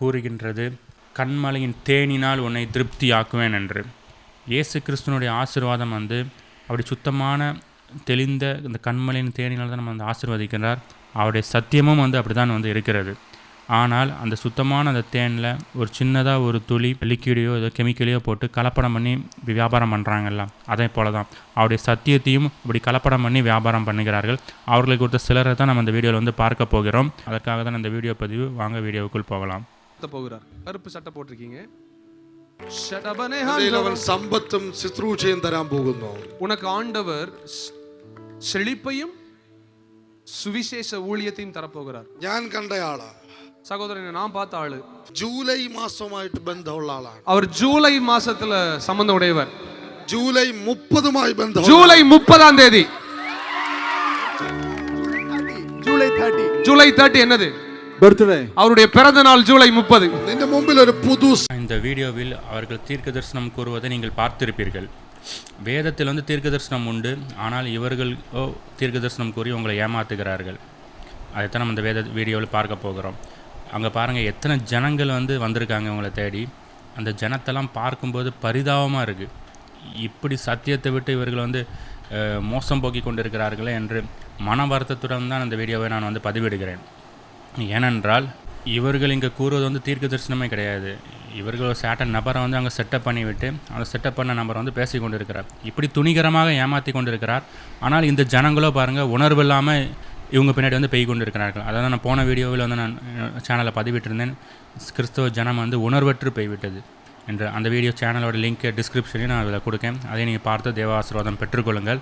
கூறுகின்றது கண்மலையின் தேனினால் உன்னை திருப்தியாக்குவேன் என்று. இயேசு கிறிஸ்துனுடைய ஆசீர்வாதம் வந்து அப்படி சுத்தமான தெளிந்த இந்த கண்மலையின் தேனினால் தான் நம்ம வந்து ஆசிர்வதிக்கிறார் அவருடைய சத்தியமும் வந்து அப்படி தான் வந்து இருக்கிறது. ஆனால் அந்த சுத்தமான அந்த தேனில் ஒரு சின்னதாக ஒரு துளி லிக்யூடையோ ஏதோ கெமிக்கலையோ போட்டு கலப்படம் பண்ணி வியாபாரம் பண்ணுறாங்கல்ல அதே போல தான் அவருடைய சத்தியத்தையும் இப்படி கலப்படம் பண்ணி வியாபாரம் பண்ணுகிறார்கள். அவர்களுக்கு கொடுத்த சிலரை தான் நம்ம இந்த வீடியோவில் வந்து பார்க்க போகிறோம். அதற்காக தான் அந்த வீடியோ பதிவு. வாங்க வீடியோவுக்குள் போகலாம். போகிறார் கருப்பு சட்டை போட்டிருக்கீங்க ஷடபனே അതിൽ അവൻ സമ്പത്തും ശുശ്രൂഷയും തരാൻ പോകുന്നു உனக்கு ஆண்டவர் ஸ்- செழிப்பையும் சுவிசேஷ ஊழியத்தையும் தரப்போகிறார் ഞാൻ കണ്ടയാളാ சகோதரனை நான் பார்த்த ஆளு ജൂലൈ മാസമായിട്ട് ബന്ധമുള്ള ആളാണ് அவர் ஜூலை மாசத்துல சம்பந்தம் உடையவர் ജൂലൈ മുപ്പതുമായി ബന്ധം ஜூலை முப்பதாம் தேதி ஜூலை தேர்ட்டி ஜூலை தேர்ட்டி என்னது பர்த்டே அவருடைய பிறந்த நாள் ஜூலை முப்பது. இந்த முன்பில் ஒரு புது இந்த வீடியோவில் அவர்கள் தீர்க்க தரிசனம் கூறுவதை நீங்கள் பார்த்திருப்பீர்கள். வேதத்தில் வந்து தீர்க்க தரிசனம் உண்டு. ஆனால் இவர்களோ தீர்க்க தரிசனம் கூறி உங்களை ஏமாத்துகிறார்கள். அதைத்தான் நம்ம இந்த வேத வீடியோவில் பார்க்க போகிறோம். அங்கே பாருங்கள் எத்தனை ஜனங்கள் வந்து வந்திருக்காங்க உங்களை தேடி. அந்த ஜனத்தெல்லாம் பார்க்கும்போது பரிதாபமாக இருக்குது இப்படி சத்தியத்தை விட்டு இவர்கள் வந்து மோசம் போக்கி கொண்டிருக்கிறார்களே என்று மன வருத்தத்துடன் தான் அந்த வீடியோவை நான் வந்து பதிவிடுகிறேன். ஏனென்றால் இவர்கள் இங்கே கூறுவது வந்து தீர்க்க தரிசனமே கிடையாது. இவர்கள் ஒரு சேட்ட நபரை வந்து அங்கே செட்டப் பண்ணிவிட்டு அந்த செட்டப் பண்ண நபரை வந்து பேசி கொண்டிருக்கிறார். இப்படி துணிகரமாக ஏமாற்றி கொண்டிருக்கிறார். ஆனால் இந்த ஜனங்களோ பாருங்கள் உணர்வு இல்லாமல் இவங்க பின்னாடி வந்து பெய் கொண்டிருக்கிறார்கள். அதாவது நான் போன வீடியோவில் வந்து நான் சேனலில் பதிவிட்டிருந்தேன். கிறிஸ்தவ ஜனம் வந்து உணர்வற்று போய்விட்டது என்று. அந்த வீடியோ சேனலோட லிங்க் டிஸ்கிரிப்ஷனையும் நான் அதில் கொடுக்கேன். அதை நீங்கள் பார்த்து தேவாசிர்வாதம் பெற்றுக்கொள்ளுங்கள்.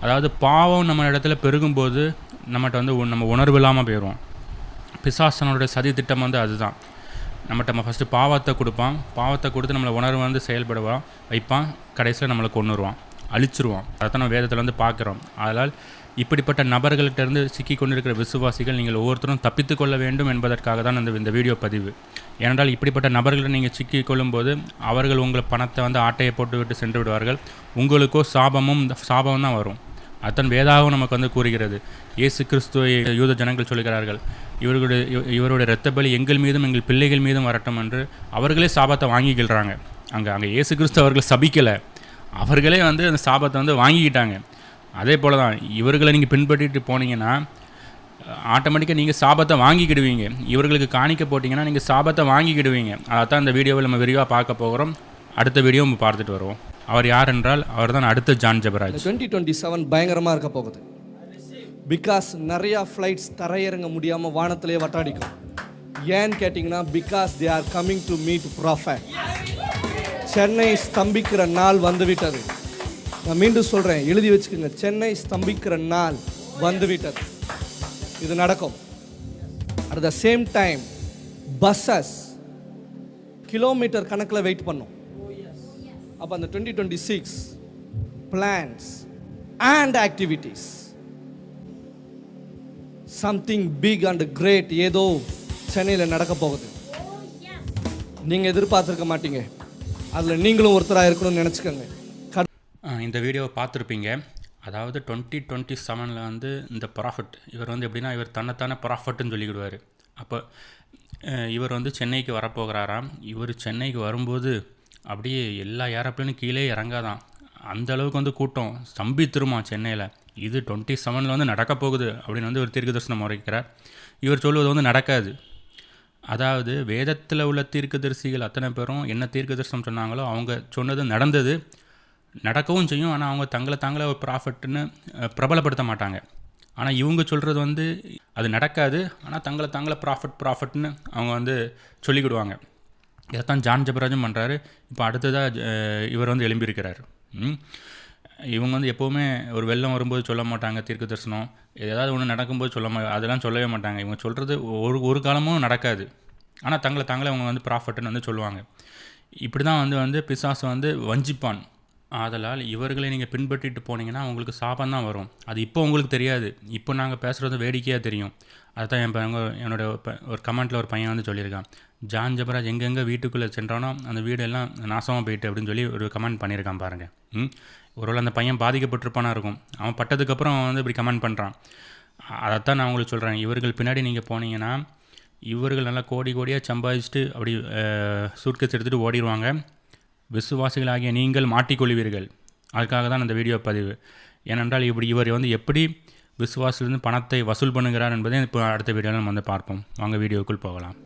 அதாவது பாவம் நம்ம இடத்துல பெருகும்போது நம்மகிட்ட வந்து உ- நம்ம உணர்வு இல்லாமல் போயிடுவோம் பிசாசனோட சதி திட்டம் வந்து அதுதான். நம்மகிட்ட நம்ம ஃபஸ்ட்டு பாவத்தை கொடுப்பான். பாவத்தை கொடுத்து நம்மளை உணர்வு வந்து செயல்படுவான் வைப்பான். கடைசியில் நம்மளை கொண்டுருவான் அழிச்சிருவான். அதை நம்ம வேதத்தில் வந்து பார்க்குறோம். அதனால் இப்படிப்பட்ட நபர்கள்ட்டேருந்து சிக்கி கொண்டிருக்கிற விசுவாசிகள் நீங்கள் ஒவ்வொருத்தரும் தப்பித்து கொள்ள வேண்டும் என்பதற்காக தான் இந்த இந்த வீடியோ பதிவு. ஏனென்றால் இப்படிப்பட்ட நபர்களை நீங்கள் சிக்கி கொள்ளும்போது அவர்கள் உங்கள் பணத்தை வந்து ஆட்டையை போட்டு விட்டு சென்று விடுவார்கள். உங்களுக்கோ சாபமும் சாபம் தான் வரும். அத்தன் வேதாகவும் நமக்கு வந்து கூறுகிறது. இயேசு கிறிஸ்துவை யூத ஜனங்கள் சொல்கிறார்கள் இவர்களுடைய இவருடைய இரத்த பலி எங்கள் மீதும் எங்கள் பிள்ளைகள் மீதும் வரட்டும் என்று அவர்களே சாபத்தை வாங்கிக்கிறாங்க அங்கே அங்கே இயேசு கிறிஸ்து அவர்கள் சபிக்கலை. அவர்களே வந்து அந்த சாபத்தை வந்து வாங்கிக்கிட்டாங்க. அதே போல தான் இவர்களை நீங்கள் பின்பற்றிட்டு போனீங்கன்னா ஆட்டோமேட்டிக்காக நீங்கள் சாபத்தை வாங்கிக்கிடுவீங்க. இவர்களுக்கு காணிக்க போட்டிங்கன்னா நீங்கள் சாபத்தை வாங்கிக்கிடுவீங்க. அதைத்தான் இந்த வீடியோவில் நம்ம விரிவாக பார்க்க போகிறோம். அடுத்த வீடியோ நம்ம பார்த்துட்டு வருவோம். அவர் யார் என்றால் அவர் தான் அடுத்த John Jebaraj. Twenty twenty seven பயங்கரமாக இருக்க போகுது. பிகாஸ் நிறையா ஃப்ளைட்ஸ் தரையிறங்க முடியாமல் வானத்திலே வட்டாடிக்கும். ஏன்னு கேட்டிங்கன்னா because they are coming to meet prophet Chennai ஸ்தம்பிக்கிற நாள் வந்துவிட்டது. நான் மீண்டும் சொல்கிறேன் எழுதி வச்சுக்கோங்க. சென்னை ஸ்தம்பிக்கிற நாள் வந்துவிட்டது. இது நடக்கும். At the same time buses kilometre கணக்கில் வெயிட் பண்ணும். அப்போ அந்த twenty twenty six plans and activities something big and great ஏதோ சென்னையில் நடக்க போகுது. நீங்கள் எதிர்பார்த்துருக்க மாட்டீங்க. அதில் நீங்களும் ஒருத்தராக இருக்கணும்னு நினச்சிக்கோங்க. இந்த வீடியோவை பார்த்துருப்பீங்க. அதாவது டுவெண்ட்டி டுவெண்ட்டி செவனில் வந்து இந்த ப்ராஃபிட் இவர் வந்து எப்படின்னா இவர் தன்னைத்தானே ப்ராஃபிட்னு சொல்லிக்கிடுவார். அப்போ இவர் வந்து சென்னைக்கு வரப்போகிறாராம். இவர் சென்னைக்கு வரும்போது அப்படியே எல்லா ஏரோப்ளேனும் கீழே இறங்காதான். அந்த அளவுக்கு வந்து கூட்டம். ஸ்தம்பித்திருமா சென்னையில். இது டுவெண்ட்டி செவனில் வந்து நடக்க போகுது அப்படின்னு வந்து ஒரு தீர்க்க தரிசனம் உரைக்கிறார் இவர் சொல்வது வந்து நடக்காது. அதாவது வேதத்தில் உள்ள தீர்க்கதரிசிகள் அத்தனை பேரும் என்ன தீர்க்க தரிசனம் சொன்னாங்களோ அவங்க சொன்னது நடந்தது. நடக்கவும் செய்யும். ஆனால் அவங்க தங்களை தாங்களே ஒரு ப்ராஃபிட்னு பிரபலப்படுத்த மாட்டாங்க. ஆனால் இவங்க சொல்கிறது வந்து அது நடக்காது. ஆனால் தங்களை தாங்களே ப்ராஃபிட் ப்ராஃபிட்னு அவங்க வந்து சொல்லிக்கிடுவாங்க. இதைத்தான் ஜான் ஜபராஜும் பண்ணுறாரு இப்போ அடுத்ததாக இவர் வந்து எழும்பியிருக்கிறார். இவங்க வந்து எப்போவுமே ஒரு வெள்ளம் வரும்போது சொல்ல மாட்டாங்க தீர்க்க தரிசனம். ஏதாவது ஒன்று நடக்கும்போது சொல்ல மா அதெல்லாம் சொல்லவே மாட்டாங்க. இவங்க சொல்கிறது ஒரு ஒரு காலமும் நடக்காது. ஆனால் தங்களை தாங்களே அவங்க வந்து ப்ராஃபிட்னு வந்து சொல்லுவாங்க. இப்படி தான் வந்து வந்து பிசாசு வந்து வஞ்சிப்பான். ஆதலால் இவர்களை நீங்கள் பின்பற்றிட்டு போனீங்கன்னா உங்களுக்கு சாபம் தான் வரும். அது இப்போ உங்களுக்கு தெரியாது. இப்போ நாங்கள் பேசுகிறது வேடிக்கையாக தெரியும். அதுதான் என் பையன் என்னோட ஒரு கமெண்ட்டில் ஒரு பையன் வந்து சொல்லியிருக்கான். ஜான் ஜபராஜ் எங்கெங்கே வீட்டுக்குள்ளே சென்றானோ அந்த வீடெல்லாம் நாசமாக போயிட்டு அப்படின்னு சொல்லி ஒரு கமெண்ட் பண்ணியிருக்கான் பாருங்கள் ம்? ஒருவேளை அந்த பையன் பாதிக்கப்பட்டிருப்பானா இருக்கும். அவன் பட்டதுக்கப்புறம் அவன் வந்து இப்படி கமெண்ட் பண்ணுறான் அதைத்தான் நான் உங்களுக்கு சொல்கிறேன் இவர்கள் பின்னாடி நீங்கள் போனீங்கன்னா இவர்கள் நல்லா கோடி கோடியாக சம்பாதிச்சுட்டு அப்படி சூட்கேஸ் எடுத்துகிட்டு ஓடிடுவாங்க. விசுவாசிகளாகிய நீங்கள் மாட்டிக்கொள்வீர்கள். அதுக்காக தான் அந்த வீடியோ பதிவு. ஏனென்றால் இப்படி இவர் வந்து எப்படி விஸ்வாஸ்லேருந்து பணத்தை வசூல் பண்ணுகிறார் என்பதை இப்போ அடுத்த வீடியோவில் நம்ம வந்து பார்ப்போம். வாங்க வீடியோக்குள் போகலாம்.